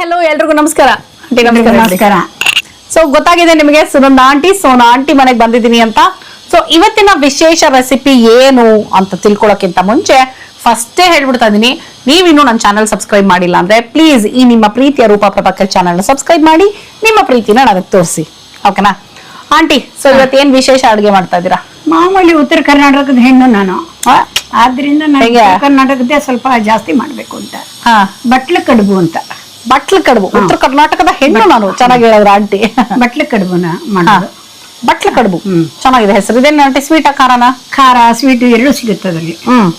Hello ಎಲ್ರಿಗೂ ನಮಸ್ಕಾರ. ನಮಸ್ಕಾರ. ಸೊ ಗೊತ್ತಾಗಿದೆ ನಿಮಗೆ ಸುನಂದ ಆಂಟಿ ಸೋನಾ ಆಂಟಿ ಮನೆಗೆ ಬಂದಿದ್ದೀನಿ ಅಂತ. ಸೊ ಇವತ್ತಿನ ವಿಶೇಷ ರೆಸಿಪಿ ಏನು ಅಂತ ತಿಳ್ಕೊಳಕ್ಕಿಂತ ಮುಂಚೆ ಫಸ್ಟೇ ಹೇಳ್ಬಿಡ್ತಾ ಇದೀನಿ. ನೀವಿನ್ನೂ ನನ್ನ ಚಾನಲ್ ಸಬ್ಸ್ಕ್ರೈಬ್ ಮಾಡಿಲ್ಲ ಅಂದ್ರೆ ಪ್ಲೀಸ್ ಈ ನಿಮ್ಮ ಪ್ರೀತಿಯ ರೂಪ ಪ್ರಭಾಕರ್ ಚಾನಲ್ ಸಬ್ಸ್ಕ್ರೈಬ್ ಮಾಡಿ ನಿಮ್ಮ ಪ್ರೀತಿನ ನನಗೆ ತೋರಿಸಿ. ಓಕೆನಾ ಆಂಟಿ ಸೊ ಇವತ್ತು ಏನ್ ವಿಶೇಷ ಅಡುಗೆ ಮಾಡ್ತಾ ಇದ್ದೀರಾ? ಮಾಮೂಲಿ ಉತ್ತರ ಕರ್ನಾಟಕದ ಹೆಣ್ಣು ನಾನು? ಆದ್ರಿಂದ ನನಗೆ ಕರ್ನಾಟಕದ ಕರ್ನಾಟಕದ್ದೇ ಸ್ವಲ್ಪ ಜಾಸ್ತಿ ಮಾಡ್ಬೇಕು ಅಂತ. ಹಾ. ಬಟ್ಲ ಕಡುಬು ಅಂತ. ಬಟ್ಲ ಕಡುಬು. ಉತ್ತರ ಕರ್ನಾಟಕದ ಹೆಣ್ಣು ನಾನು ಚೆನ್ನಾಗಿ ಹೇಳಿದ್ರ ಆಂಟಿ. ಬಟ್ಲ ಕಡುಬುನ ಮಾಡೋದು. ಬಟ್ಲ ಕಡುಬು. ಚೆನ್ನಾಗಿದೆ. ಹೆಸರು ಇದೇನು ಆಂಟಿ? ಸ್ವೀಟ್ ಖಾರನ? ಖಾರ ಸ್ವೀಟ್ ಎರಡು ಸಿಗುತ್ತೆ ಅದರಲ್ಲಿ. ಹ್ಮ್.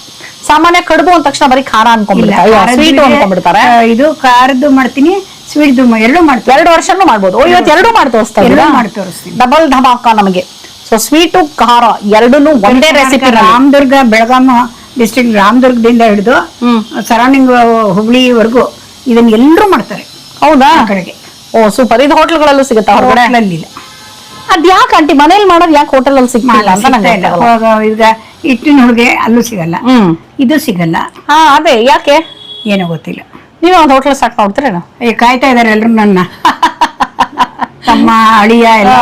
ಸಾಮಾನ್ಯ ಕಡುಬು ಅಂದ ತಕ್ಷಣ ಬರೀ ಖಾರ ಅನ್ಕೊಂಡ್ಬಿಡ್ತಾರೆ ಸ್ವೀಟ್ ಇದೆ, ಅನ್ಕೊಂಡ್ಬಿಡ್ತಾರೆ. ಇದು ಖಾರದ್ದು ಮಾಡ್ತೀನಿ ಸ್ವೀಟ್ದು ಎರಡು ಮಾಡ್ತೀನಿ. ಎರಡು ವರ್ಷನೂ ಮಾಡ್ಬೋದು. ಓ ಇವತ್ತು ಎರಡು ಮಾಡಿ ಎರಡು ಮಾಡಿ ತೋರಿಸ್ತೀನಿ. ಡಬಲ್ ಧಮಾಕ ನಮಗೆ. ಸೊ ಸ್ವೀಟು ಖಾರ ಎರಡನ್ನೂ ಒಂದೇ ರೆಸಿಪಿ ರಾಮದುರ್ಗ ಬೆಳಗಾಂ ಡಿಸ್ಟ್ರಿಕ್ಟ್ ರಾಮದುರ್ಗದಿಂದ ಹಿಡಿದು ಸರೌಂಡಿಂಗ್ ಹುಬ್ಳಿವರೆಗೂ ಇದನ್ನ ಎಲ್ಲರೂ ಮಾಡ್ತಾರೆ ಹೌದಾ? ಕಡೆಗೆ. ಓ ಸೂಪರ್ ಇದು ಹೋಟೆಲ್ಗಳಲ್ಲೂ ಸಿಗುತ್ತಾ ಹೊರಗಡೆ ಅದ್ ಯಾಕೆ ಆಂಟಿ ಮನೇಲಿ ಮಾಡೋದು ಯಾಕೆ ಹೋಟೆಲ್ ಅಲ್ಲಿ ಸಿಗ್ತಿಲ್ಲ ಅಂತ ನಂಗೆ. ಗೊತ್ತಾಗಲ್ಲ. ಈಗ ಹಿಟ್ಟಿನ ಹುಡುಗೆ ಅಲ್ಲೂ ಸಿಗಲ್ಲ. ಹ್ಮ್. ಇದು ಸಿಗಲ್ಲ. ಹಾ ಅದೇ ಯಾಕೆ? ಏನೋ ಗೊತ್ತಿಲ್ಲ. ನೀವು ಒಂದು ಹೋಟೆಲ್ ಸ್ಟಾರ್ಟ್ ಮಾಡ್ತೀರೇನು? ಏ ಕಾಯ್ತಾ ಇದಾರೆ ಎಲ್ರು ನನ್ನ. ತಮ್ಮ ಅಳಿಯ ಎಲ್ಲ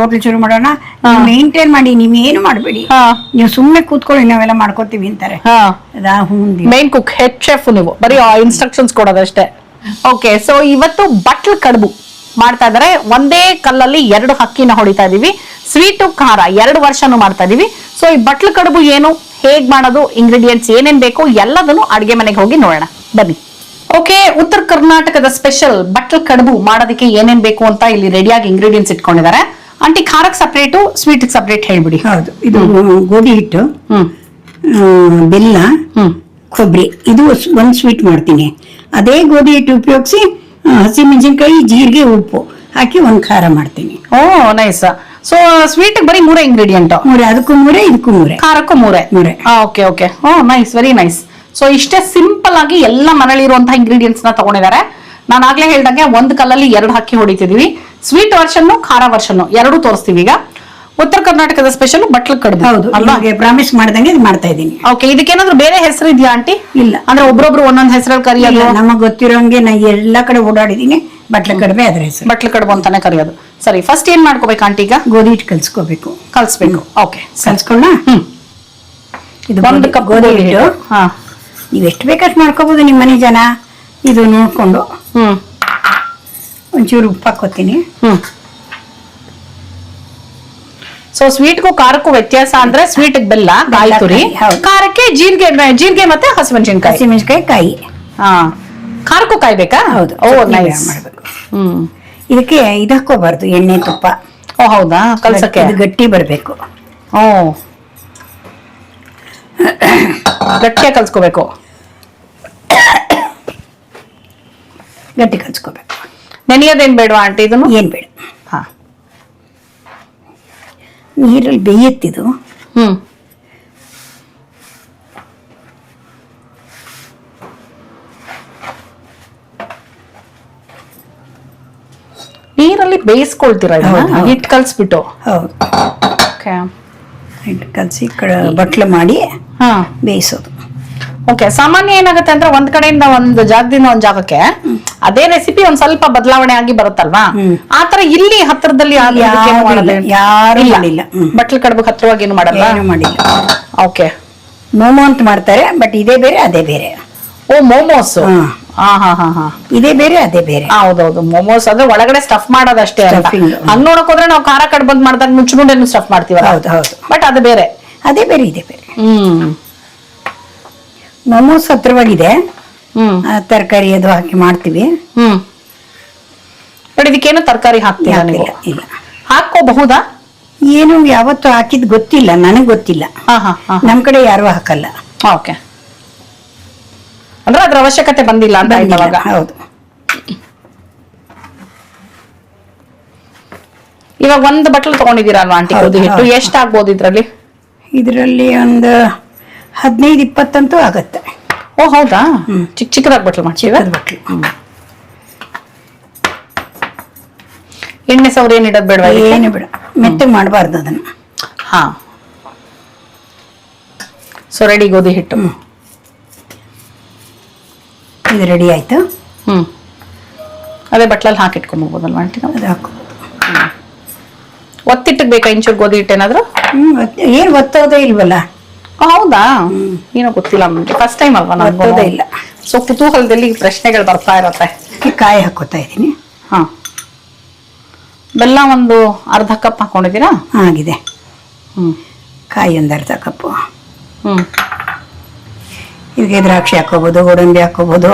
ಹೋಟ್ಲ್ ಶುರು ಮಾಡೋಣ. ಮೇಂಟೈನ್ ಮಾಡಿ ನೀವ್ ಏನು ಮಾಡಬೇಡಿ ನೀವು ಸುಮ್ನೆ ಕೂತ್ಕೊಳ್ಳಿ ನಾವೆಲ್ಲ ಮಾಡ್ಕೋತೀವಿ ಅಂತಾರೆ. ಮೇನ್ ಕುಕ್ ಹೆಚ್ ಶೆಫ್ ನೀವು. ಬರೀ ಇನ್ಸ್ಟ್ರಕ್ಷನ್ಸ್ ಕೊಡೋದಷ್ಟೇ. ಓಕೆ ಸೊ ಇವತ್ತು ಬಟ್ಲ್ ಕಡುಬು ಮಾಡ್ತಾ ಇದಾರೆ. ಒಂದೇ ಕಲ್ಲಲ್ಲಿ ಎರಡು ಹಕ್ಕಿನ ಹೊಡಿತಾ ಇದೀವಿ. ಸ್ವೀಟು ಖಾರ ಎರಡು ವರ್ಷನು ಮಾಡ್ತಾ ಇದೀವಿ. ಸೊ ಈ ಬಟ್ಲ್ ಕಡುಬು ಏನು ಹೇಗ್ ಮಾಡೋದು ಇಂಗ್ರೀಡಿಯೆಂಟ್ಸ್ ಏನೇನ್ ಬೇಕು ಎಲ್ಲದನ್ನು ಅಡಿಗೆ ಮನೆಗೆ ಹೋಗಿ ನೋಡೋಣ. ಬನ್ನಿ. ಓಕೆ ಉತ್ತರ ಕರ್ನಾಟಕದ ಸ್ಪೆಷಲ್ ಬಟ್ಟಲ್ ಕಡುಬು ಮಾಡೋದಕ್ಕೆ ಏನೇನ್ ಬೇಕು ಅಂತ ಇಲ್ಲಿ ರೆಡಿಯಾಗಿ ಇಂಗ್ರೀಡಿಯೆಂಟ್ಸ್ ಇಟ್ಕೊಂಡಿದ್ದಾರೆ. ಆಂಟಿ ಖಾರಕ್ಕೆ ಸಪ್ರೇಟು ಸ್ವೀಟ್ ಸಪ್ರೇಟ್ ಹೇಳ್ಬಿಡಿ. ಹೌದು ಇದು ಗೋಧಿ ಹಿಟ್ಟು ಬೆಲ್ಲ ಕೊಬ್ಬರಿ ಇದು ಒಂದು ಒಂದ್ ಸ್ವೀಟ್ ಮಾಡ್ತೀನಿ. ಅದೇ ಗೋಧಿ ಹಿಟ್ಟು ಉಪಯೋಗಿಸಿ ಹಸಿಮೆಣಸಿನ್ಕಾಯಿ ಜೀರಿಗೆ ಉಪ್ಪು ಹಾಕಿ ಒಂದ್ ಖಾರ ಮಾಡ್ತೀನಿ. ಓ ನೈಸ್ ಸೊ ಸ್ವೀಟ್ ಬರೀ ಮೂರೇ ಇಂಗ್ರೀಡಿಯೆಂಟ್ ಮೂರೇ ಅದಕ್ಕೂ ಮೂರೇ ಇದಕ್ಕೂ ಮೂರೇ. ಖಾರಕ್ಕೂ ಮೂರೇ? ಮೂರೇ. Okay okay oh nice very nice so ಇಷ್ಟೇ ಸಿಂಪಲ್ ಆಗಿ ಎಲ್ಲ ಮನೇಲಿರುವಂತಹ ಇಂಗ್ರೀಡಿಯೆಂಟ್ಸ್ನ ತಗೊಂಡಿದ್ದಾರೆ. ನಾನು ಆಗ್ಲೇ ಹೇಳ್ದಂಗೆ ಒಂದ್ ಕಲ್ಲಲ್ಲಿ ಎರಡು ಹಾಕಿ ಹೊಡಿತಿದೀವಿ. ಸ್ವೀಟ್ ವರ್ಷನ್ ಖಾರ ವರ್ಷನ್ ಎರಡು ತೋರಿಸ್ತೀವಿ ಈಗ. ಉತ್ತರ ಕರ್ನಾಟಕದ ಸ್ಪೆಷಲ್ ಬಟ್ಲ ಕಡುಬು ಹೌದು ಪ್ರಾಮಿಸ್ ಮಾಡ್ದಂಗೆ ಇದು ಮಾಡ್ತಾ ಇದ್ದೀನಿ. ಓಕೆ ಇದಕ್ಕೇನಾದ್ರೂ ಬೇರೆ ಹೆಸರು ಇದೆಯಾ ಆಂಟಿ? ಇಲ್ಲ. ಅಂದ್ರೆ ಒಬ್ರೊಬ್ರು ಒಂದೊಂದ್ ಹೆಸರಲ್ಲಿ ಕರೆಯೋದು? ನಮಗೆ ಗೊತ್ತಿರೋಂಗೆ ನಾ ಎಲ್ಲಾ ಕಡೆ ಓಡಾಡಿದೀನಿ ಬಟ್ಲ ಕಡಿಮೆ ಅದ್ರ ಹೆಸರು. ಬಟ್ಲ ಕಡುಬು ಅಂತಾನೆ ಕರೆಯೋದು. ಸರಿ ಫಸ್ಟ್ ಏನ್ ಮಾಡ್ಕೋಬೇಕು ಆಂಟಿ ಈಗ? ಗೋಧಿ ಹಿಟ್ಟು ಕಲ್ಸ್ಕೋಬೇಕು. ಕಲ್ಸ್ಬೇಕು. ಓಕೆ ಕಲ್ಸ್ಕೊಂಡ ಹ್ಮ್. ಇದು ಒಂದು ಕಪ್ ಗೋಧಿ ಹಿಟ್ಟು. ಹಾ. ನೀವು ಎಷ್ಟು ಬೇಕಷ್ಟು ಮಾಡ್ಕೋಬೋದು ನಿಮ್ಮ ಮನೆ ಜನ. ಇದು ನೋಡಿಕೊಂಡು. ಹ್ಞೂ ಒಂಚೂರು ಉಪ್ಪು ಹಾಕೋತೀನಿ ಹ್ಮ್. ಸೊ ಸ್ವೀಟ್ಗೂ ಖಾರಕ್ಕೂ ವ್ಯತ್ಯಾಸ ಅಂದ್ರೆ ಸ್ವೀಟ್ ಬೆಲ್ಲ ಕಾಯಿ ಬೆಲ್ಲ, ತುರಿ. ಕಾಯಿ, ಹೌದು. ಖಾರಕ್ಕೆ ಜೀರಿಗೆ ಜೀರಿಗೆ ಮತ್ತೆ ಹಸಿಮೆಣಸಿನ್ಕಾಯಿ. ಹಸಿಮೆಣಸಿನ್ಕಾಯಿ ಕಾಯಿ. ಹಾ. ಖಾರಕ್ಕೂ ಕಾಯ್ಬೇಕಾ ಹೌದು. ಓ ಚಟ್ನಿ ನೈಸ್ ಮಾಡ್ಬೇಕು. ಹ್ಮ್. ಇದಕ್ಕೆ ಇದು ಹಾಕೋಬಾರ್ದು ಎಣ್ಣೆ ತುಪ್ಪ. ಓ ಹೌದಾ? ಕಲಸಕ್ಕೆ? ಇದು ಗಟ್ಟಿ ಬರಬೇಕು. ಓ. ಗಟ್ಟಿಯಾಗಿ ಕಲ್ಸ್ಕೋಬೇಕು. ಗಟ್ಟಿ ಕಲ್ಸ್ಕೋಬೇಕು. ನೆನೆಯೋದೇನು ಬೇಡವಾ ಆಂಟಿ ಇದನ್ನು? ಏನು ಬೇಡ. ಹಾ. ನೀರಲ್ಲಿ ಬೇಯುತ್ತಿದು ಹ್ಮ್. ನೀರಲ್ಲಿ ಬೇಯಿಸ್ಕೊಳ್ತೀರಾ. ಹಿಟ್ಟು ಕಲ್ಸ್ಬಿಟ್ಟು. ಹೌದು. ಹಿಟ್ಟು ಕಲಸಿ ಬಟ್ಲು ಮಾಡಿ. ಹಾ. ಬೇಯಿಸೋದು. ಓಕೆ ಸಾಮಾನ್ಯ ಏನಾಗುತ್ತೆ ಅಂದ್ರೆ ಒಂದ್ ಕಡೆಯಿಂದ ಒಂದು ಜಾಗದಿಂದ ಒಂದ್ ಜಾಗಕ್ಕೆ ಅದೇ ರೆಸಿಪಿ ಒಂದ್ ಸ್ವಲ್ಪ ಬದಲಾವಣೆ ಆಗಿ ಬರುತ್ತಲ್ವಾ. ಆತರ ಇಲ್ಲಿ ಹತ್ರದಲ್ಲಿ ಇಲ್ಲ, ಯಾರು. ಹ್ಮ್. ಬಟ್ಲು ಹತ್ರವಾಗಿ ಏನು ಮಾಡಲ್ಲ ಏನು ಮಾಡಿಲ್ಲ. ಓಕೆ ಮೋಮೋ ಅಂತ ಮಾಡ್ತಾರೆ ಬಟ್ ಇದೇ ಬೇರೆ ಅದೇ ಬೇರೆ. ಓ ಮೋಮೋಸ್ ಇದೇ ಬೇರೆ ಅದೇ ಬೇರೆ. ಹೌದೌದು ಮೋಮೋಸ್ ಅಂದ್ರೆ ಒಳಗಡೆ ಸ್ಟಫ್ ಮಾಡೋದಷ್ಟೇ. ಹಂಗ್ ನೋಡಕ್ ಹೋದ್ರೆ ನಾವು ಖಾರ ಕಡ್ಬಂದ್ ಮಾಡಿದಾಗ ನುಚ್ಚುನುಂಡೆನು ಸ್ಟಫ್ ಮಾಡ್ತೀವಲ್ಲ? ಹೌದು ಹೌದು. ಬಟ್ ಅದು ಬೇರೆ. ಅದೇ ಬೇರೆ ಇದೆ ಬೇರೆ. ಹ್ಮ್. ಮೊಮೋಸ್ ಹತ್ರವಾಗಿದೆ ಹ್ಮ್. ತರಕಾರಿ ಅದು ಹಾಕಿ ಮಾಡ್ತೀವಿ. ಹ್ಮ್. ಬಟ್ ಇದಕ್ಕೇನು ತರಕಾರಿ ಹಾಕ್ತೀರಾ ನೀವು? ಹಾಕಿಲ್ಲ ಇಲ್ಲ. ಹಾಕೋಬಹುದಾ ಏನು ಯಾವತ್ತು ಹಾಕಿದ್ ಗೊತ್ತಿಲ್ಲ ನನಗ್ ಗೊತ್ತಿಲ್ಲ. ಹಾ ಹಾ ಹಾ. ನಮ್ ಕಡೆ ಯಾರು ಹಾಕಲ್ಲ. ಓಕೆ. ಅಂದ್ರೆ ಅದ್ರ ಅವಶ್ಯಕತೆ ಬಂದಿಲ್ಲ ಅಂತ ಆಯ್ತು ಅವಾಗ? ಹೌದು. ಇವಾಗ ಒಂದ್ ಬಟ್ಲು ತಗೊಂಡಿದ್ದೀರಾ ಅಲ್ವಾ ಆಂಟಿ ಗೋಧಿ ಹಿಟ್ಟು. ಎಷ್ಟ್ ಆಗ್ಬೋದು ಇದ್ರಲ್ಲಿ? ಇದರಲ್ಲಿ ಒಂದು ಹದಿನೈದು ಇಪ್ಪತ್ತಂತೂ ಆಗತ್ತೆ. ಓ ಹೌದಾ. ಚಿಕ್ಕ ಚಿಕ್ಕದಾಗಿ ಬಟ್ಲು ಮಾಡ್ತೀವಿ ಬಟ್ಲು. ಎಣ್ಣೆ ಸೌರ ಏನು ಇಡೋದು ಬೇಡವಾ? ಏನು ಬೇಡ. ಮೆತ್ತಗೆ ಮಾಡಬಾರ್ದು ಅದನ್ನ. ಹಾ. ಸೊ ರೆಡಿ ಗೋಧಿ ಹಿಟ್ಟು. ಇದು ರೆಡಿ ಆಯ್ತು. ಹ್ಮ್. ಅದೇ ಬಟ್ಲಲ್ಲಿ ಹಾಕಿಟ್ಕೊಂಬೋದಲ್ವಾ ಆಂಟಿ ನಾವು? ಅದು ಹಾಕೋಬೋದು ಒತ್ತಿಟ್ಟಿಗೆ ಬೇಕಾ ಇಂಚೂರು ಗೋಧಿ ಹಿಟ್ಟು ಏನಾದ್ರು? ಹ್ಮ್ ಏನ್ ಒತ್ತೋದೇ ಇಲ್ವಲ್ಲ? ಹೌದಾ? ಏನೋ ಗೊತ್ತಿಲ್ಲ ಫಸ್ಟ್ ಟೈಮ್ ಅಲ್ವಾ ಒತ್ತೋದೇ ಇಲ್ಲ. ಸೊ ಕುತೂಹಲದಲ್ಲಿ ಪ್ರಶ್ನೆಗಳು ಬರ್ತಾ ಇರತ್ತೆ. ಈ ಕಾಯಿ ಹಾಕೋತಾ ಇದ್ದೀನಿ. ಹಾ. ಬೆಲ್ಲ ಒಂದು ಅರ್ಧ ಕಪ್ ಹಾಕೊಂಡಿದ್ದೀರಾ? ಆಗಿದೆ. ಹ್ಮ್. ಕಾಯಿ ಒಂದು ಅರ್ಧ ಕಪ್ಪು. ಹ್ಮ್. ಇದಕ್ಕೆ ದ್ರಾಕ್ಷಿ ಹಾಕೋಬೋದು ಗೋಡಂಬಿ ಹಾಕೋಬೋದು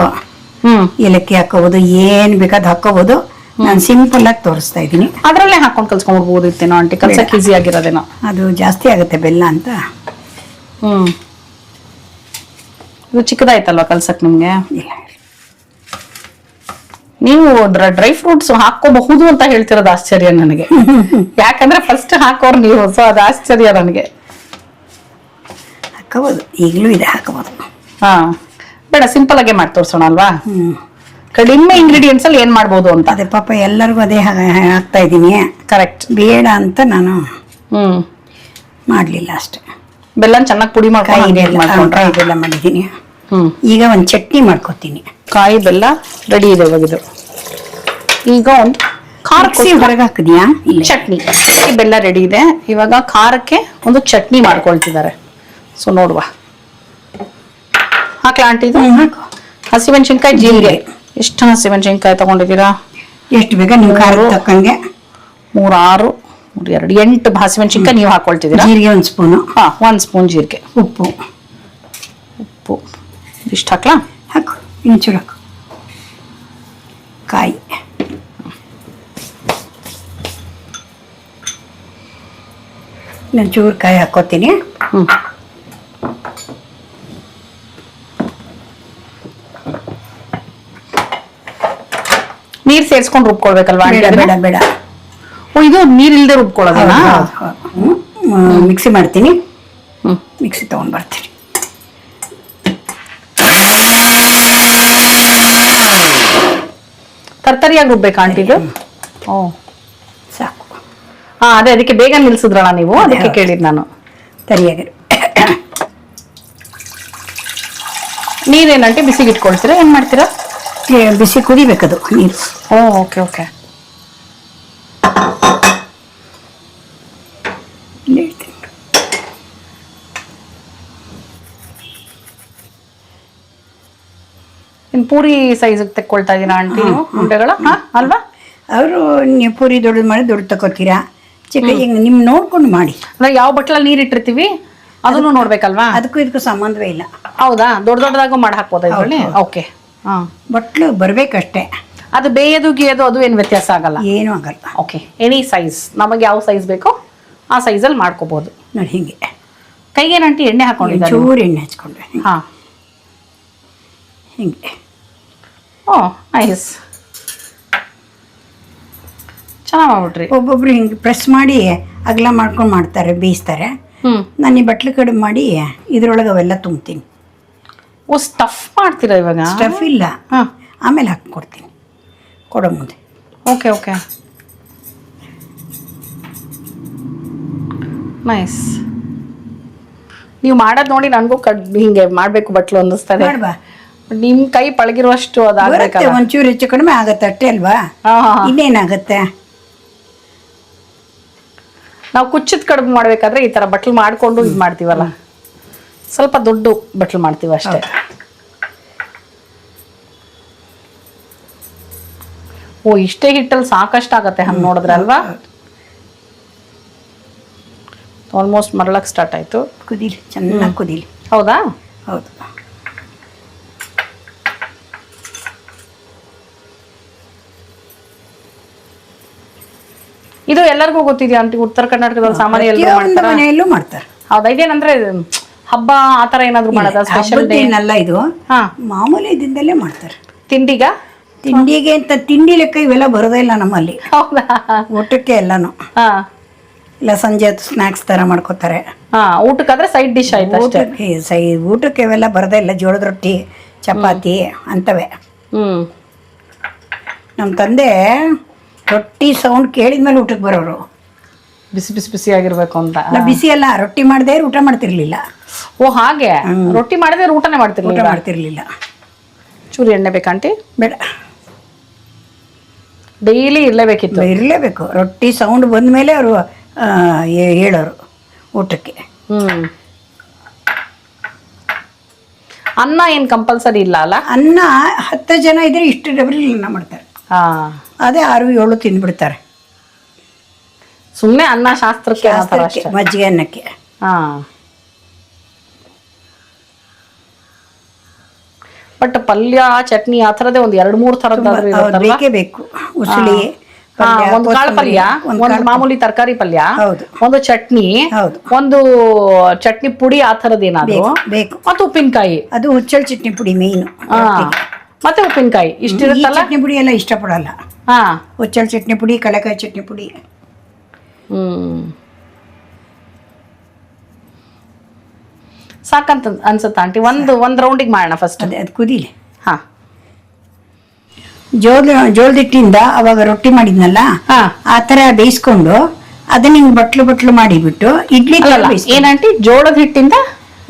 ಹ್ಮ್. ಏಲಕ್ಕಿ ಹಾಕೋಬೋದು ಏನು ಬೇಕಾದ್ ಹಾಕೋಬೋದು. ನಾನು ಸಿಂಪಲ್ ಆಗಿ ತೋರಿಸ್ತಾ ಇದ್ದೀನಿ ಅದರಲ್ಲೇ ಹಾಕೊಂಡು ಕಲ್ಸ್ಕೊಂಡ್ಬೋದಿತ್ತೇನೋ ಆಂಟಿ ಕಲ್ಸಕ್ಕೆ ಈಸಿ ಆಗಿರೋದೇನೋ. ಅದು ಜಾಸ್ತಿ ಆಗುತ್ತೆ ಬೆಲ್ಲ ಅಂತ. ಹ್ಞೂ ಇದು ಚಿಕ್ಕದಾಯ್ತಲ್ವಾ ಕಲ್ಸಕ್ಕೆ ನಿಮಗೆ? ನೀವು ಡ್ರೈ ಫ್ರೂಟ್ಸ್ ಹಾಕೋಬಹುದು ಅಂತ ಹೇಳ್ತಿರೋದು ಆಶ್ಚರ್ಯ ನನಗೆ. ಯಾಕಂದ್ರೆ ಫಸ್ಟ್ ಹಾಕೋರು ನೀವು ಸೊ ಅದು ಆಶ್ಚರ್ಯ ನನಗೆ. ಹಾಕಬಹುದು ಈಗಲೂ ಇದೆ ಹಾಕಬಹುದು ಹಾ. ಬೇಡ ಸಿಂಪಲ್ ಆಗೇ ಮಾಡಿ ತೋರಿಸೋಣ ಅಲ್ವಾ? ಹ್ಮ್. ಕಡಿಮೆ ಇಂಗ್ರೀಡಿಯೆಂಟ್ಸ್ ಅಲ್ಲಿ ಏನ್ ಮಾಡ್ಬೋದು ಅಂತ? ಅದೇ ಪಾಪ ಎಲ್ಲರಿಗೂ ಅದೇ ಹಾ- ಹಾಕ್ತಾ ಇದ್ದೀನಿ. ಕರೆಕ್ಟ್ ಬೇಡ ಅಂತ ನಾನು ಹ್ಮ್. ಮಾಡಲಿಲ್ಲ ಅಷ್ಟೇ. ಬೆಲ್ಲ ಚೆನ್ನಾಗಿ ಪುಡಿ ಕಾಯಿ ಮಾಡ್ಕೊಂಡ್ರೆ? ಇದೆಲ್ಲ ಮಾಡಿದ್ದೀನಿ. ಹ್ಮ್. ಈಗ ಒಂದು ಚಟ್ನಿ ಮಾಡ್ಕೊತೀನಿ. ಕಾಯಿ ಬೆಲ್ಲ ರೆಡಿ ಇದೆ ಇವಾಗಿದು ಈಗ ಒಂದು ಖಾರಕ್ಕೆ ಮಿಕ್ಸಿ ಹೊರಗೆ ಹಾಕಿದ್ಯಾ? ಇಲ್ಲ. ಚಟ್ನಿ. ಈ ಬೆಲ್ಲ ರೆಡಿ ಇದೆ. ಇವಾಗ ಖಾರಕ್ಕೆ ಒಂದು ಚಟ್ನಿ ಮಾಡ್ಕೊಳ್ತಿದ್ದಾರೆ. ಸೊ ನೋಡುವ. ಹಾಕ್ಲಾ ಆಂಟಿ ಇದು? ಹಸಿಮೆಣಸಿನ್ಕಾಯಿ ಜೀರಿಗೆ. ಎಷ್ಟು ಹಸಿಮೆಣಸಿನ್ಕಾಯಿ ತಗೊಂಡಿದ್ದೀರಾ? ಎಷ್ಟು ಬೇಗ? ನೀವು ಖಾರ ತಕ್ಕಂಗೆ? ಮೂರಾರು. ಮೂರು ಎರಡು. ಎಂಟು ಹಸಿಮೆಣಸಿನ್ಕಾಯಿ ನೀವು ಹಾಕೊಳ್ತಿದ್ದೀರಾ? ಜೀರಿಗೆ ಒಂದು ಸ್ಪೂನು ಹಾಂ ಒಂದು ಸ್ಪೂನ್ ಜೀರಿಗೆ. ಉಪ್ಪು. ಉಪ್ಪು. ಇಷ್ಟು ಹಾಕ್ಲಾ? ಹಾಕು. ಇಂಚೂರು ಹಾಕು. ಕಾಯಿ. ನಾನು ಚೂರು ಕಾಯಿ ಹಾಕೋತೀನಿ. ಹ್ಮ್. ನೀರ್ ಸೇರ್ಸ್ಕೊಂಡು ರುಬ್ಕೊಳ್ಬೇಕಲ್ವಾ ಬೇಡ ಬೇಡ ಬೇಡ. ಓ ಇದು ನೀರ್ ಇಲ್ದೆ ರುಬ್ಕೊಳ್ಳೋದಲ್ಲ ಮಿಕ್ಸಿ ಮಾಡ್ತೀನಿ. ಮಿಕ್ಸಿ ತಗೊಂಡ್ ಬರ್ತೀನಿ. ತರ್ತರಿಯಾಗಿ ರುಬ್ಬೇಕಾ ಆಂಟಿ ಇದು? ಓ. ಸಾಕು. ಹಾ ಅದೇ ಅದಕ್ಕೆ ಬೇಗ ನಿಲ್ಸಿದ್ರಲ್ಲ ನೀವು? ಅದಕ್ಕೆ. ಕೇಳಿದ್ ನಾನು. ತರಿಯಾಗಿ ನೀರೇನಂಟಿ ಬಿಸಿಗೆ ಇಟ್ಕೊಳ್ತೀರಾ ಏನ್ ಮಾಡ್ತೀರಾ? ಬಿಸಿ ಕುಡಿಬೇಕದು ನೀರು. Oh okay okay. ಇಲ್ಲೇ ಇಡ್ತೀನಿ. ಇನ್ ಪೂರಿ ಸೈಜ್ ತೆಕ್ಕೊಳ್ತಾ ಇದ್ದೀರಾ ಆಂಟಿ ನೀವು? ಉಂಡೆಗಳ ಹಾ ಅಲ್ವಾ? ಅವರು ನೀವು ಪೂರಿ ದೊಡ್ಡದು ಮಾಡಿ ದೊಡ್ಡ ತಗೋತೀರಾ ಚಿಕ್ಕ ಹಿಂಗೆ ನಿಮ್ಮ ನೋಡ್ಕೊಂಡು ಮಾಡಿ. ಅಂದ್ರೆ ಯಾವ ಬಟ್ಲಲ್ಲಿ ನೀರು ಇಟ್ಟಿರ್ತೀವಿ? ಅದನ್ನು ನೋಡ್ಬೇಕಲ್ವಾ? ಅದಕ್ಕೂ ಇದಕ್ಕೂ ಸಂಬಂಧವೇ ಇಲ್ಲ. ಹೌದಾ? ದೊಡ್ಡ ದೊಡ್ಡದಾಗೂ ಮಾಡಿ ಹಾಕ್ಬೋದಾ ಇದ್ರಲ್ಲಿ. ಓಕೆ. ಬಟ್ಲು ಬರ್ಬೇಕಷ್ಟೇ. ಅದು ಬೇಯೋದು ಗೀಯೋದು ಅದು ಏನು ವ್ಯತ್ಯಾಸ ಆಗಲ್ಲ. ಏನೂ ಆಗಲ್ಲ. ಓಕೆ ಎನಿ ಸೈಜ್ ನಮಗೆ ಯಾವ ಸೈಜ್ ಬೇಕೋ ಆ ಸೈಜಲ್ಲಿ ಮಾಡ್ಕೋಬೋದು. ನೋಡಿ ಹಿಂಗೆ. ಕೈಗೆ ಆಂಟಿ ಎಣ್ಣೆ ಹಾಕೊಂಡಿದ್ದಾರೆ ಚೂರು ಎಣ್ಣೆ ಹಚ್ಕೊಂಡ್ರೆ ಹಾ. ಹಿಂಗೆ. ಓ ನೈಸ್ ಚೆನ್ನಾಗಿ ಮಾಡ್ಬಿಟ್ರಿ. ಒಬ್ಬೊಬ್ರು ಹಿಂಗೆ ಪ್ರೆಸ್ ಮಾಡಿ ಅಗಲ ಮಾಡ್ಕೊಂಡು ಮಾಡ್ತಾರೆ ಬೇಯಿಸ್ತಾರೆ. ಹ್ಮ್. ನಾನು ಈ ಬಟ್ಲು ಕಡಿಮೆ ಮಾಡಿ ಇದ್ರೊಳಗೆ ಅವೆಲ್ಲ ತುಂಬ್ತೀನಿ. ಓ ಸ್ಟಫ್ ಮಾಡ್ತೀರಾ ಇವಾಗ? ಸ್ಟಫ್ ಇಲ್ಲ. ಹಾಂ. ಆಮೇಲೆ ಹಾಕ್ಕೊಡ್ತೀನಿ. ಕೊಡೋ ಮುಂದೆ. ಓಕೆ ಓಕೆ ನೈಸ್ ನೀವು ಮಾಡೋದು ನೋಡಿ ನನಗೂ ಕಡ್ ಹಿಂಗೆ ಮಾಡಬೇಕು ಬಟ್ಲು ಅನ್ನಿಸ್ತಾರೆ ಮಾಡ್ಬಾ. ನಿಮ್ ಕೈ ಪಳಗಿರುವಷ್ಟು ಬರುತ್ತೆ ಅದಾಗಬೇಕಲ್ಲ ಒಂಚೂರು ಹೆಚ್ಚು ಕಡಿಮೆ ಆಗುತ್ತೆ ಅಷ್ಟೇ ಅಲ್ವಾ? ಹಾಂ ಹಾಂ ಇನ್ನೇನಾಗತ್ತೆ ನಾವು ಕುಚ್ಚಿದ ಕಡುಬು ಮಾಡಬೇಕಾದ್ರೆ ಈ ತರ ಬಟ್ಲು ಮಾಡ್ಕೊಂಡು ಇದು ಮಾಡ್ತೀವಲ್ಲ. ಸ್ವಲ್ಪ ದೊಡ್ಡ ಬಟ್ಲು ಮಾಡ್ತೀವಿ ಅಷ್ಟೇ. ಓ ಇಷ್ಟೇ ಹಿಟ್ಟಲ್ಲಿ ಸಾಕಷ್ಟು ಆಗತ್ತೆ ಹಂಗೆ ನೋಡಿದ್ರೆ ಅಲ್ವಾ ಆಲ್ಮೋಸ್ಟ್ ಮರಳಕ್ಕೆ ಸ್ಟಾರ್ಟ್ ಆಯ್ತು. ಕುದೀಲಿ ಚೆನ್ನಾಗಿ ಕುದೀಲಿ. ಹೌದಾ? ಹೌದು. ಇದು ಎಲ್ಲರಿಗೂ ಗೊತ್ತಿದೆಯಾ? ಅಂತ ಉತ್ತರ ಕರ್ನಾಟಕದಲ್ಲಿ ಸಾಮಾನ್ಯ ಎಲ್ಲರೂ ಮಾಡ್ತಾರ? ಮನೆಯಲ್ಲೂ ಮಾಡ್ತಾರೆ. ಹೌದಾ ಇದೇನಂದ್ರೆ ಹಬ್ಬ ಆತರ ಏನಾದ್ರು ಮಾಡೋದಾ? ಸ್ಪೆಷಲ್ ಡೇ ಇದು. ಹಾ. ಮಾಮೂಲಿ ದಿನದಲ್ಲೇ ಮಾಡ್ತಾರೆ. ತಿಂಡಿಗ? ತಿಂಡಿಗೆ ಅಂತ ತಿಂಡಿ ಲೆಕ್ಕ ಇವೆಲ್ಲ ಬರೋದೇ ಇಲ್ಲ ನಮ್ಮಲ್ಲಿ. ಹೌದಾ? ಊಟಕ್ಕೆ ಎಲ್ಲಾನು. ಹಾ. ಇಲ್ಲ ಸಂಜೆ ಸ್ನಾಕ್ಸ್ ತರ ಮಾಡ್ಕೋತಾರೆ. ಹಾ ಊಟಕ್ಕಾದ್ರೆ ಸೈಡ್ ಡಿಶ್ ಆಯ್ತು ಅಷ್ಟೇ. ಊಟಕ್ಕೆ ಸೈ ಊಟಕ್ಕೆ ಇವೆಲ್ಲ ಬರೋದೇ ಇಲ್ಲ. ಜೋಳದ ರೊಟ್ಟಿ ಚಪಾತಿ ಅಂತವೆ. ಹ್ಮ್. ನಮ್ಮ ತಂದೆ ರೊಟ್ಟಿ ಸೌಂಡ್ ಕೇಳಿದ್ಮೇಲೆ ಊಟಕ್ಕೆ ಬರೋರು. ಬಿಸಿ ಬಿಸಿ ಬಿಸಿ ಆಗಿರ್ಬೇಕು ಅಂತ. ಬಿಸಿ ಅಲ್ಲ ರೊಟ್ಟಿ ಮಾಡದೇ ಊಟ ಮಾಡ್ತಿರ್ಲಿಲ್ಲ. ಓ ಹಾಗೆ? ರೊಟ್ಟಿ ಮಾಡಿದ್ರೆ ಊಟನೇ ಊಟ ಮಾಡ್ತಿರ್ಲಿಲ್ಲ. ಚೂರು ಎಣ್ಣೆ ಬೇಕಾಂಟಿ ಬೇಡ. ಡೈಲಿ ಇರ್ಲೇಬೇಕಿತ್ತು. ಇರಲೇಬೇಕು. ರೊಟ್ಟಿ ಸೌಂಡ್ ಬಂದಮೇಲೆ ಅವರು ಹೇಳೋರು ಊಟಕ್ಕೆ. ಹ್ಮ್. ಅನ್ನ ಏನು ಕಂಪಲ್ಸರಿ ಇಲ್ಲ ಅಲ್ಲ? ಅನ್ನ ಹತ್ತು ಜನ ಇದ್ರೆ ಇಷ್ಟು ಡಬಲ್ ಅನ್ನ ಮಾಡ್ತಾರೆ. ಹಾ. ಅದೇ ಆರು ಏಳು ತಿಂದ್ಬಿಡ್ತಾರೆ. ಸುಮ್ಮನೆ ಅನ್ನ ಶಾಸ್ತ್ರಕ್ಕೆ ಆ ಥರ ಶಾಸ್ತ್ರಕ್ಕೆ, ಅಷ್ಟೇ. ಮಜ್ಜಿಗೆ ಅನ್ನಕ್ಕೆ. ಹಾ. ಬಟ್ ಪಲ್ಯ ಚಟ್ನಿ ಆ ಥರದೇ ಒಂದು ಎರಡು ಮೂರು ಥರದ ಬೇಕೇ ಬೇಕು. ಉಸುಳಿ ಒಂದು ಕಾಳು ಪಲ್ಯ ಒಂದ್ ಮಾಮೂಲಿ ತರಕಾರಿ ಪಲ್ಯ ಹೌದು. ಒಂದು ಚಟ್ನಿ ಹೌದು. ಒಂದು ಚಟ್ನಿ ಪುಡಿ ಆ ಥರದ ಏನಾದ್ರು? ಬೇಕು ಮತ್ತೆ ಉಪ್ಪಿನಕಾಯಿ. ಅದು ಹುಚ್ಚಳ ಚಟ್ನಿ ಪುಡಿ ಮೇಯ್ನು ಹಾ. ಮತ್ತೆ ಉಪ್ಪಿನಕಾಯಿ. ಇಷ್ಟಿರುತ್ತಲ್ಲ ಚಟ್ನಿ ಪುಡಿ ಎಲ್ಲ ಇಷ್ಟಪಡಲ್ಲ. ಹಾ. ಹುಚ್ಚಳ ಚಟ್ನಿ ಪುಡಿ ಕಡಲೆಕಾಯಿ ಚಟ್ನಿ ಪುಡಿ. ಹ್ಮ್. ಸಾಕಂತ ಅನ್ಸುತ್ತ ಆಂಟಿ? ಒಂದು ಒಂದ್ ರೌಂಡಿಗೆ ಮಾಡೋಣ ಫಸ್ಟ್ ಅದೇ ಅದು ಕುದಿಲಿ. ಹಾ. ಜೋಳ ಜೋಳದ ಹಿಟ್ಟಿಂದ ಅವಾಗ ರೊಟ್ಟಿ ಮಾಡಿದ್ನಲ್ಲ? ಹಾ. ಆ ಥರ ಬೇಯಿಸ್ಕೊಂಡು ಅದನ್ನ ಹಿಂಗ್ ಬಟ್ಲು ಬಟ್ಲು ಮಾಡಿಬಿಟ್ಟು ಇಡ್ಲಿ ತರ ಅಲ್ಲಲ್ಲ ಬೇಯಿಸ್ಕೊಂಡು- ಏನಂಟಿ ಜೋಳದ ಹಿಟ್ಟಿಂದ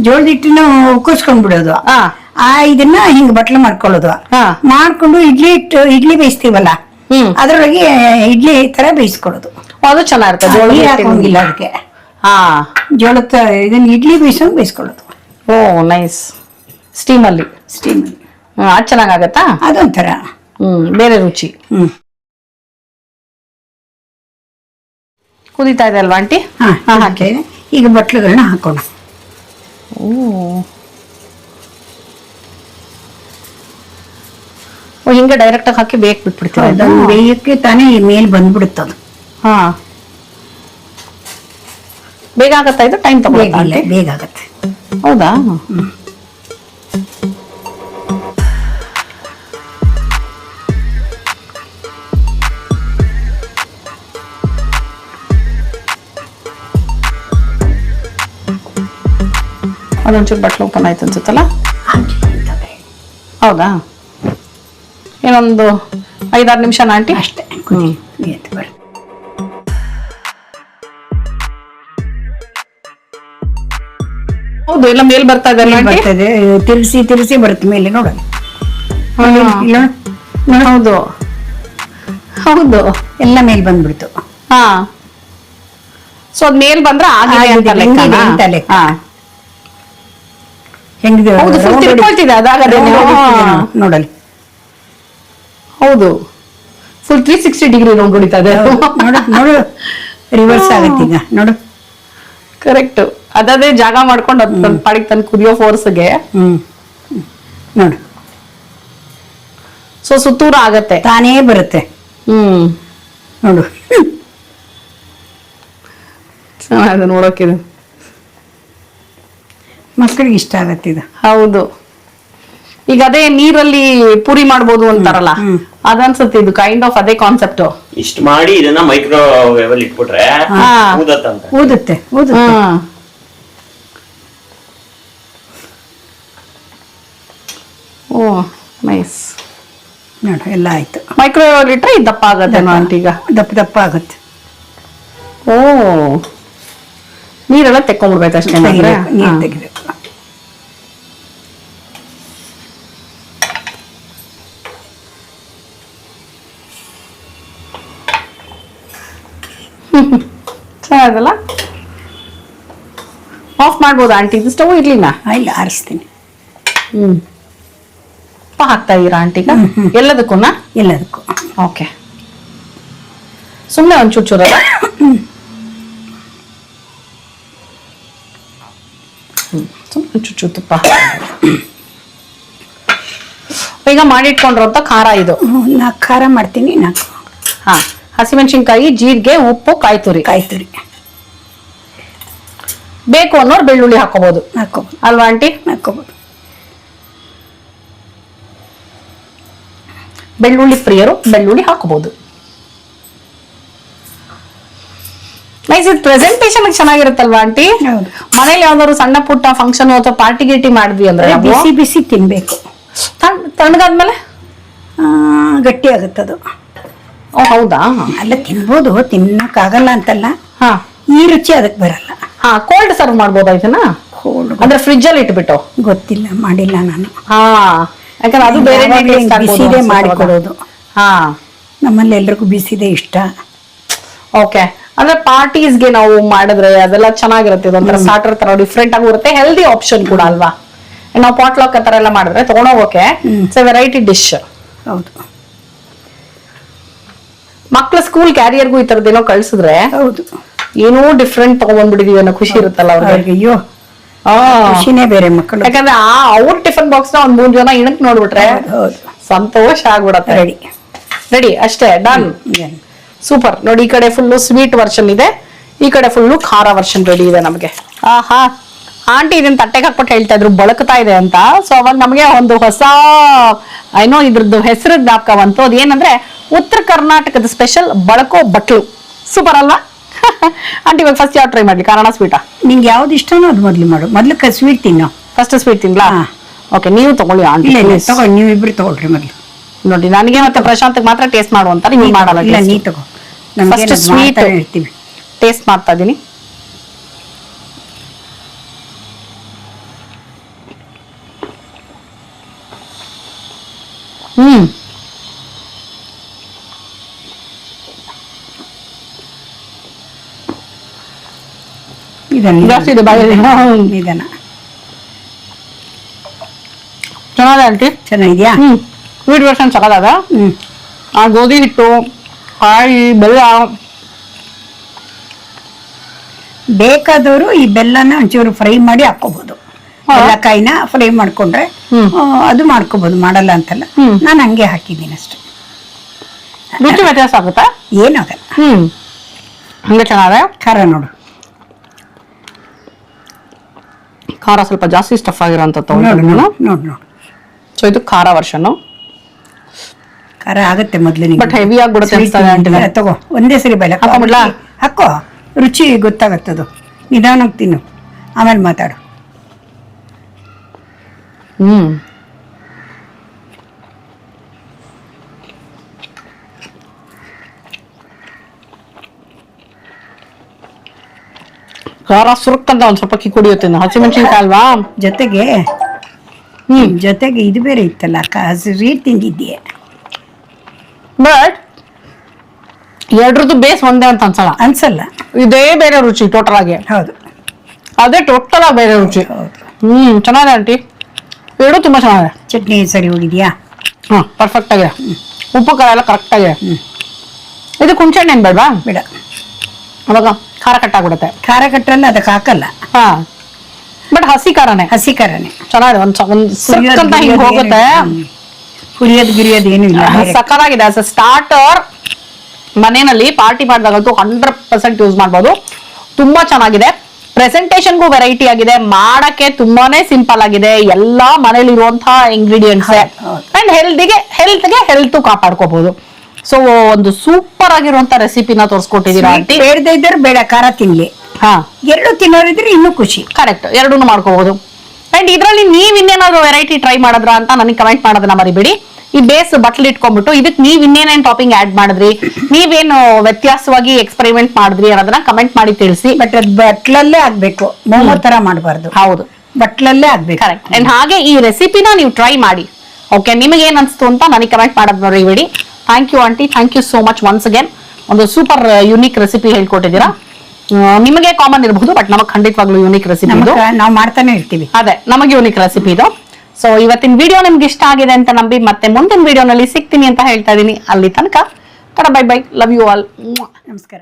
ಜೋಳದ ಹಿಟ್ಟಿನ ಉಕ್ಕಿಸ್ಕೊಂಡ್ ಬಿಡೋದು ಹಾ. ಆ ಇದನ್ನ ಹಿಂಗ್ ಬಟ್ಲು ಮಾಡ್ಕೊಳ್ಳೋದು. ಹಾ. ಮಾಡ್ಕೊಂಡು ಇಡ್ಲಿ ಹಿಟ್ಟು ಇಡ್ಲಿ ಬೇಯಿಸ್ತೀವಲ್ಲ? ಹ್ಮ್. ಅದ್ರೊಳಗೆ ಇಡ್ಲಿ ತರ ಬೇಯಿಸ್ಕೊಳ್ಳೋದು. ಅದು ಚೆನ್ನಾಗಿರುತ್ತೆ ಜೋಳದ ನೀರ್ ಹಿಟ್ಟಿನ ಹಾಕೋಂಗಿಲ್ಲ ಅದಕ್ಕೆ. ಹಾ. ಜೋಳದ ಇದನ್ನ ಇಡ್ಲಿ ಬೇಯಿಸೋಂಗ್ ಬೇಯಿಸ್ಕೊಳ್ಳೋದು. ಓ ನೈಸ್ ಸ್ಟೀಮಲ್ಲಿ ಸ್ಟೀಮ್ ಅದು ಚೆನ್ನಾಗಾಗತ್ತಾ? ಅದೊಂಥರ. ಹ್ಮ್ ಬೇರೆ ರುಚಿ. ಹ್ಮ್. ಕುದೀತಾ ಇದೆ ಅಲ್ವಾ ಆಂಟಿ? ಹಾ ಹಾಕಿ ಈಗ ಬಟ್ಲುಗಳನ್ನ ಹಾಕೋಣ. ಓ. ಹಿಂಗೆ ಡೈರೆಕ್ಟ್ ಆಗಿ ಹಾಕಿ ಬೇಕ್ ಬಿಟ್ಬಿಡ್ತೀವಿ ಅದು ಬೇಯಕ್ಕೆ ತಾನೇ ಮೇಲ್ ಅದು. ಹಾ. ಬೇಗ ಆಗತ್ತಾ ಇದು? ಟೈಮ್ ಬೇಗ ತಗೊಳ್ತಾ ಬೇಗ ಆಗತ್ತೆ. ಹೌದಾ? ಅದೊಂಚೂರು ಬಟ್ಲು ಓಪನ್ ಆಯ್ತು ಅನ್ಸುತ್ತಲ್ಲ? ಹೌದಾ? ಏನೊಂದು ಐದಾರು ನಿಮಿಷನ ಆಂಟಿ? ಅಷ್ಟೇ ಹೌದು ಎಲ್ಲ ಮೇಲ್ ಬರ್ತಾ ಇದೆ ಬರ್ತದೆ ತಿರ್ಸಿ ತಿರ್ಸಿ ಬರುತ್ತೆ ಮೇಲೆ ನೋಡ. ಇಲ್ಲ. ಹೌದು. ಹೌದು. ಎಲ್ಲ ಮೇಲ್ ಬಂದ್ಬಿಡ್ತು. ಹಾ. ಸೊ ಅದ್ ಮೇಲ್ ಬಂದ್ರ ಆಗಿದೆ ಆಗಿದೆ, ಅಂತ ಲೆಕ್ಕನಾ? ಬೆಂದಿದೆ ಅಂತ ಲೆಕ್ಕ. ಹಾ. ಹೆಂಗಿದೆ? ಹೌದು ಫುಲ್ round ತಿರ್ಕೊಳ್ತಿದೆ ಅದಾಗದೆ round ಹೊಡಿತಿದೆ ನೋಡು, ನೋಡಲ್ಲಿ. ಹೌದು. Full three sixty degree round ಹೊಡಿತಾ ಇದೆ. ಹೌದು, ನೋಡು ನೋಡು. ರಿವರ್ಸ್ ಆಗುತ್ತೆ ಈಗ ನೋಡು. ಕರೆಕ್ಟ್ ಅದೇ ಜಾಗ ಮಾಡ್ಕೊಂಡು ಅದ್ ಪಾಡಿಗೆ ತನ್ನ ಕುದಿಯೋ ಫೋರ್ಸ್ಗೆ ಹ್ಮ್ ಹ್ಮ್. ನೋಡು. ಸೊ ಸುತ್ತೂರ ಆಗತ್ತೆ. ತಾನೇ ಬರುತ್ತೆ. ಹ್ಮ್. ನೋಡು. ಚೆನ್ನಾಗಿದೆ ನೋಡೋಕಿದು ಮಕ್ಕಳಿಗೆ ಇಷ್ಟ ಆಗತ್ತೆ ಇದು. ಹೌದು. ಈಗ ಅದೇ ನೀರಲ್ಲಿ ಪೂರಿ ಮಾಡ್ಬೋದು ಅಂತಾರಲ್ಲ. ಅದನ್ಸುತ್ತೆ ಇದು ಕೈಂಡ್ ಆಫ್ ಅದೇ ಕಾನ್ಸೆಪ್ಟ್ ಇಷ್ಟು ಮಾಡಿ ಇದನ್ನ ಮೈಕ್ರೋ ವೇವ್ ಅಲ್ಲಿ ಇಟ್ಬಿಟ್ರೆ ಹಾ. ಊದತ್ತಂತೆ. ಊದುತ್ತೆ ಊದುತ್ತೆ. ಹ್ಮ್. ಓ ನೈಸ್ ನೋಡು ಎಲ್ಲ ಆಯ್ತು. ಮೈಕ್ರೋವೇವ್ ಇಟ್ಟರೆ ದಪ್ಪ ಆಗತ್ತೇನೋ ಆಂಟಿ ಈಗ ದಪ್ಪ ದಪ್ಪ ಆಗುತ್ತೆ. ಓ ನೀರೆಲ್ಲ ತೆಕ್ಕೊಂಡ್ಬಿಡ್ಬೇಕು ಅಷ್ಟೇ ನೀರು ತೆಗಿಬೇಕು. ಚೆನ್ನಾಗಲ್ಲ? ಆಫ್ ಮಾಡ್ಬೋದು ಆಂಟಿ ಇದು ಸ್ಟವ್ ಇರ್ಲಿಲ್ಲ ಇಲ್ಲ ಆರಿಸ್ತೀನಿ. ಹ್ಮ್. ತುಪ್ಪ ಹಾಕ್ತಾ ಇದೀರಾ ಆಂಟಿಗ ಹ್ಮ್. ಎಲ್ಲದಕ್ಕೂ ಎಲ್ಲದಕ್ಕೂ. ಓಕೆ. ಸುಮ್ಮನೆ ಒಂದು ಚೂರು ಸುಮ್ಮನೆ ಚುಚ್ಚು ತುಪ್ಪ ಈಗ ಮಾಡಿಟ್ಕೊಂಡಿರೋಂಥ ಖಾರ ಇದು. ನಾಲ್ಕು ಖಾರ ಮಾಡ್ತೀನಿ ನಾಲ್ಕು ಹಾ ಹಸಿಮೆಣಸಿನ್ಕಾಯಿ ಜೀರಿಗೆ ಉಪ್ಪು ಕಾಯಿ ತುರಿ ಕಾಯಿ ತುರಿ ಬೇಕು ಅನ್ನೋರು ಬೆಳ್ಳುಳ್ಳಿ ಹಾಕೋಬಹುದು ಹಾಕೋಬಹುದು ಅಲ್ವಾ ಆಂಟಿ? ಹಾಕೋಬೋದು ಬೆಳ್ಳುಳ್ಳಿ ಪ್ರಿಯರು ಬೆಳ್ಳುಳ್ಳಿ ಹಾಕಬಹುದು. ನೈಸ್ ಇದು ಪ್ರೆಸೆಂಟೇಶನ್ ಚೆನ್ನಾಗಿರುತ್ತಲ್ವಾ ಆಂಟಿ? ಮನೇಲಿ ಯಾವ್ದಾದ್ರು ಸಣ್ಣ ಪುಟ್ಟ ಫಂಕ್ಷನ್ ಅಥವಾ ಪಾರ್ಟಿ ಗೀಟಿ ಮಾಡಿದ್ವಿ ಅಂದ್ರೆ ಬಿಸಿ ಬಿಸಿ ತಿನ್ಬೇಕು. ತಣ್- ತಣ್ಣಗಾದ್ಮೇಲೆ? ಗಟ್ಟಿ ಆಗುತ್ತದು. ಓ ಹೌದಾ? ಅಲ್ಲ ತಿನ್ಬೋದು ತಿನ್ನಕ್ಕಾಗಲ್ಲ ಅಂತಲ್ಲ. ಹಾ. ಈ ರುಚಿ ಅದಕ್ಕೆ ಬರಲ್ಲ. ಹಾ ಕೋಲ್ಡ್ ಸರ್ವ್ ಮಾಡ್ಬೋದಾ ಇದನ್ನ? ಕೋಲ್ಡ್ ಅಂದ್ರೆ ಫ್ರಿಜ್ ಅಲ್ಲಿ ಇಟ್ಬಿಟ್ಟು? ಗೊತ್ತಿಲ್ಲ ಮಾಡಿಲ್ಲ ನಾನು. ಹಾ. ಯಾಕಂದ್ರೆ ಅದು ಬೇರೆ ಬಿಸಿದೆ ಮಾಡಿಕೊಡೋದು ಹಾ. ನಮ್ಮಲ್ಲಿ ಎಲ್ರಿಗೂ ಬಿಸಿದೆ ಇಷ್ಟ. ಓಕೆ. ಅಂದ್ರೆ ಪಾರ್ಟೀಸ್ಗೆ ನಾವು ಮಾಡಿದ್ರೆ ಅದೆಲ್ಲ ಚೆನ್ನಾಗಿರುತ್ತೆ. ಇದೊಂಥರ ಸ್ಟಾರ್ಟರ್ ತರ ಡಿಫ್ರೆಂಟ್ ಆಗಿರುತ್ತೆ. ಹೆಲ್ದಿ ಆಪ್ಷನ್ ಕೂಡ ಅಲ್ವಾ? ನಾವು ಪಾಟ್ಲಾಕ್ ತರ ಎಲ್ಲ ಮಾಡಿದ್ರೆ ತಗೊಂಡೋಗೋಕೆ ಇಟ್ಸ್ ವೆರೈಟಿ ಡಿಶ್ ಹೌದು. ಮಕ್ಳ ಸ್ಕೂಲ್ ಕ್ಯಾರಿಯರ್ಗೂ ಈ ಕಳ್ಸಿದ್ರೆ ಹೌದು. ಏನೋ ಡಿಫ್ರೆಂಟ್ ತಗೊಂಡ್ಬಂದ್ಬಿಟ್ಟಿದೀವಿ ಅನ್ನೋ ಖುಷಿ ಇರುತ್ತಲ್ಲ ಅವ್ರಿಗೆ? ಅಯ್ಯೋ. ಆ. ಖುಷಿನೇ ಬೇರೆ ಮಕ್ಕಳು. ಯಾಕಂದ್ರೆ ಆ ಅವ್ರ ಟಿಫನ್ ಬಾಕ್ಸ್ನ ಒಂದ್ ಮೂರ್ ಜನ ಇಣಕ್ ನೋಡ್ಬಿಟ್ರೆ ಸಂತೋಷ ಆಗ್ಬಿಡತ್ತೆ. ರೆಡಿ. ರೆಡಿ ಅಷ್ಟೇ ಡನ್. ಸೂಪರ್. ನೋಡಿ ಈ ಕಡೆ ಫುಲ್ಲು ಸ್ವೀಟ್ ವರ್ಷನ್ ಇದೆ. ಈ ಕಡೆ ಫುಲ್ಲು ಖಾರ ವರ್ಷನ್ ರೆಡಿ ಇದೆ ನಮಗೆ. ಆಹಾ. ಆಂಟಿ ಇದನ್ನ ತಟ್ಟೆಗೆ ಹಾಕ್ಬಿಟ್ಟು ಹೇಳ್ತಾ ಇದ್ರು ಬಳಕ್ತಾ ಇದೆ ಅಂತ. ಸೊ ಅವಾಗ ನಮಗೆ ಒಂದು ಹೊಸ ಐನೋ ಇದ್ರದ್ದು ಹೆಸರು ಜ್ಞಾಪಕ ಬಂತು ಅದೇನಂದ್ರೆ ಉತ್ತರ ಕರ್ನಾಟಕದ ಸ್ಪೆಷಲ್ ಬಳಕೋ ಬಟ್ಲು. ಸೂಪರ್ ಅಲ್ವಾ? ಆಂಟಿ ಇವಾಗ ಫಸ್ಟ್ ಯಾವ ಟ್ರೈ ಮಾಡ್ಲಿ? ಕಾರಣ ಸ್ವೀಟಾ ನಿಂಗೆ ಯಾವ್ದು ಇಷ್ಟನೋ ಅದು ಮೊದ್ಲು ಮಾಡು. ಮೊದ್ಲು ಸ್ವೀಟ್ ತಿನ್ನು. ಫಸ್ಟ್ ಸ್ವೀಟ್ ತಿನ್ಲಾ ಹಾ. ಓಕೆ ನೀವು ತಗೊಳ್ಳಿ ಆಂಟಿ ಇಲ್ಲ ಇಲ್ಲ ನೀವಿಬ್ರು ತಗೊಳ್ರಿ ಮೊದ್ಲು. ನೋಡಿ ನನಗೆ ಮತ್ತೆ ಪ್ರಶಾಂತ್ ಮಾತ್ರ ಟೇಸ್ಟ್ ಮಾಡುವಂತಾರೆ ನೀವು ಮಾಡಲ್ಲ ಇಲ್ಲ ನೀ ತಗೋ. ನಮ್ಗೆ ಸ್ವೀಟ್ sweet. ಇರ್ತೀವಿ ಟೇಸ್ಟ್ ಮಾಡ್ತಾ ಇದೀನಿ. ಹ್ಮ್. ಇದನ್ನ ಜಾಸ್ತಿ ಇದೆ ಬಾಯಲ್ಲಿ ಹ್ಮ್. ನಿಧಾನ. ಚೆನ್ನಾಗಿದೆ ಆಂಟಿ ಚೆನ್ನಾಗಿದ್ಯಾ ಸ್ವೀಟ್ ವರ್ಷನ್ ಸಕದಾಗ ಹ್ಮ್. ಆ ಗೋಧಿ ಹಿಟ್ಟು ಕಾಯಿ ಬೆಲ್ಲ. ಬೇಕಾದವರು ಈ ಬೆಲ್ಲನ ಒಂಚೂರು ಫ್ರೈ ಮಾಡಿ ಹಾಕೋಬಹುದು ಕಾಯಿನ ಬೆಲ್ಲಕಾಯಿನ ಫ್ರೈ ಮಾಡ್ಕೊಂಡ್ರೆ ಅದು ಮಾಡ್ಕೋಬಹುದು ಮಾಡಲ್ಲ ಅಂತಲ್ಲ. ನಾನು ಹಂಗೆ ಹಾಕಿದ್ದೀನಿ ಅಷ್ಟೆ. ರುಚಿ ವ್ಯತ್ಯಾಸ ಆಗುತ್ತಾ? ಏನಾಗಲ್ಲ ಹ್ಮ್. ಹಂಗೆ ಚೆನ್ನಾಗ ಖಾರ ನೋಡು. ಖಾರ ಸ್ವಲ್ಪ ಜಾಸ್ತಿ ಸ್ಟಫ್ ಆಗಿರೋಂಥ ತಗೊಂಡು ನೋಡು ನೋಡಿ ಸೊ ಇದು ಖಾರ ವರ್ಷನು ಖಾರ ಆಗುತ್ತೆ ಮೊದ್ಲು ಬಟ್ ಹೆವಿ ಆಗ್ಬಿಡುತ್ತೆ ತಗೋ. ಒಂದೇ ಸರಿ ಹಾಕೊಂಬಿಡ್ಲಾ? ಹಾಕೋ ರುಚಿ ಗೊತ್ತಾಗತ್ತದು ನಿಧಾನಕ್ಕೆ ತಿನ್ನು. ಆಮೇಲೆ ಮಾತಾಡು. ಹ್ಮ್. ಖಾರ ಸುರುಕ್ಕಂತ ಒಂದ್ ಸ್ವಲ್ಪ ಅಕ್ಕಿ ಕುಡಿಯುತ್ತೆ ಹಸಿಮೆಣಸಿನ್ಕಾಯಿ ಅಲ್ವಾ? ಜೊತೆಗೆ ಹ್ಮ್. ಜೊತೆಗೆ ಇದು ಬೇರೆ ಇತ್ತಲ್ಲ ಹಸಿರು ಸ್ವೀಟ್ ತಿಂದಿದ್ದೀಯ ಬಟ್ ಎರಡ್ರದ್ದು ಬೇಸ್ ಒಂದೇ ಅಂತ ಅನ್ಸಲ್ಲ. ಅನ್ಸಲ್ಲ. ಇದೇ ಬೇರೆ ರುಚಿ ಟೋಟಲ್ ಆಗಿ. ಹೌದು. ಅದೇ ಟೋಟಲ್ ಆಗಿ ಬೇರೆ ರುಚಿ. ಹೌದು. ಹ್ಮ್ ಚೆನ್ನಾಗಿದೆ ಆಂಟಿ. ಎರಡು ತುಂಬಾ ಚೆನ್ನಾಗಿದೆ. ಚಟ್ನಿ ಸರಿ ಹೋಗಿದ್ಯಾ? ಹಾ ಪರ್ಫೆಕ್ಟ್ ಆಗಿದೆ. ಉಪ್ಪು ಖಾರ ಎಲ್ಲ ಕರೆಕ್ಟ್ ಆಗಿದೆ. ಇದು ಕುಂಚೆಣ್ಣೆ ಏನ್ ಬೇಡವಾ ಬೇಡ. ಅವಾಗ ಖಾರ ಕಟ್ಟಾಗ್ಬಿಡುತ್ತೆ ಖಾರ ಕಟ್ಟಲ್ಲ ಅದಕ್ಕೆ ಹಾಕಲ್ಲ. ಹಾ. ಬಟ್ ಹಸಿ ಖಾರನೇ. ಹಸಿ ಖಾರನೇ. ಚೆನ್ನಾಗಿದೆ. ಒಂದ್ ಒಂದ್ ಹುರಿಯೋದ್ ಅಂತ ಹಿಂಗ್ ಹೋಗುತ್ತೆ. ಏನು- ಹ್ಮ್. ಹುರಿಯೋದ್ ಗಿರಿಯೋದ್ ಏನು ಇಲ್ಲ. ಸಕ್ಕತ್ತಾಗಿದೆ. ಆಸ್ ಸ್ಟಾರ್ಟರ್ ಮನೆಯಲ್ಲಿ ಪಾರ್ಟಿ ಮಾಡಿದಾಗಂತೂ ಹಂಡ್ರೆಡ್ ಪರ್ಸೆಂಟ್ ಯೂಸ್ ಮಾಡ್ಬೋದು. ತುಂಬಾ ಚೆನ್ನಾಗಿದೆ. ಪ್ರೆಸೆಂಟೇಷನ್ಗೂ ವೆರೈಟಿ ಆಗಿದೆ. ಮಾಡಕ್ಕೆ ತುಂಬಾನೇ ಸಿಂಪಲ್ ಆಗಿದೆ. ಎಲ್ಲಾ ಮನೇಲಿ ಇರುವಂತಹ ಇಂಗ್ರೀಡಿಯೆಂಟ್ಸ್ ಅಂಡ್ ಹೆಲ್ದಿಗೆ ಹೆಲ್ತ್ಗೆ ಹೆಲ್ತ್ ಕಾಪಾಡ್ಕೋಬಹುದು ಸೊ ಒಂದು ಸೂಪರ್ ಆಗಿರುವಂತ ರೆಸಿಪಿನ ತೋರಿಸ್ಕೊಟ್ಟಿದ್ದೀರಾ ಆಂಟಿ ಬೇಡದೇ ಇದ್ದರೆ ಬೇಡ ಖಾರ ತಿನ್ಲಿ. ಹಾ. ಎರಡು ತಿನ್ನೋರಿದ್ರೆ ಇನ್ನೂ ಖುಷಿ. ಕರೆಕ್ಟ್ ಎರಡೂ ಮಾಡ್ಕೋಬಹುದು ಅಂಡ್ ಇದರಲ್ಲಿ ನೀವ್ ಇನ್ನೇನಾದ್ರು ವೆರೈಟಿ ಟ್ರೈ ಮಾಡಿದ್ರ ಅಂತ ನನಗೆ ಕಮೆಂಟ್ ಮಾಡೋದನ್ನ ಮರಿಬೇಡಿ. ಈ ಬೇಸ್ ಬಟ್ಲ್ ಇಟ್ಕೊಂಡ್ಬಿಟ್ಟು ಇದಕ್ಕೆ ನೀವ್ ಇನ್ನೇನೇನ್ ಟಾಪಿಂಗ್ ಆಡ್ ಮಾಡಿದ್ರಿ? ನೀವೇನು ವ್ಯತ್ಯಾಸವಾಗಿ ಎಕ್ಸ್ಪೆರಿಮೆಂಟ್ ಮಾಡಿದ್ರಿ ಅನ್ನೋದನ್ನ ಕಮೆಂಟ್ ಮಾಡಿ ತಿಳಿಸಿ. ಬಟ್ ಅದ್ ಬಟ್ಲಲ್ಲೇ ಆಗ್ಬೇಕು. ಮೋಮೋ ತರ ಮಾಡಬಾರ್ದು. ಹೌದು. ಬಟ್ಲಲ್ಲೇ ಆಗ್ಬೇಕು. ಕರೆಕ್ಟ್ ಅಂಡ್ ಹಾಗೆ ಈ ರೆಸಿಪಿನ ನೀವು ಟ್ರೈ ಮಾಡಿ. ಓಕೆ ನಿಮಗೆ ಏನ್ ಅನ್ಸ್ತು ಅಂತ ನನಗೆ ಕಮೆಂಟ್ ಮಾಡೋದ್ ಮರಿಬೇಡಿ. Thank you aunty thank you so much once again ಒಂದು ಸೂಪರ್ ಯುನೀಕ್ ರೆಸಿಪಿ ಹೇಳ್ಕೊಟ್ಟಿದ್ದೀರಾ? ನಿಮಗೆ ಕಾಮನ್ ಇರಬಹುದು ಬಟ್ ನಮಗೆ ಖಂಡಿತವಾಗ್ಲೂ ಯುನೀಕ್ ರೆಸಿಪಿ ನಾವು ಮಾಡ್ತಾನೆ ಇರ್ತೀವಿ. ಅದೇ ನಮಗೆ ಯುನೀಕ್ ರೆಸಿಪಿ ಇದು. ಸೊ ಇವತ್ತಿನ ವಿಡಿಯೋ ನಿಮ್ಗೆ ಇಷ್ಟ ಆಗಿದೆ ಅಂತ ನಂಬಿ ಮತ್ತೆ ಮುಂದಿನ ವಿಡಿಯೋನಲ್ಲಿ ಸಿಗ್ತೀನಿ ಅಂತ ಹೇಳ್ತಾ ಇದೀನಿ ಅಲ್ಲಿ ತನಕ bye bye love you all ನಮಸ್ಕಾರ.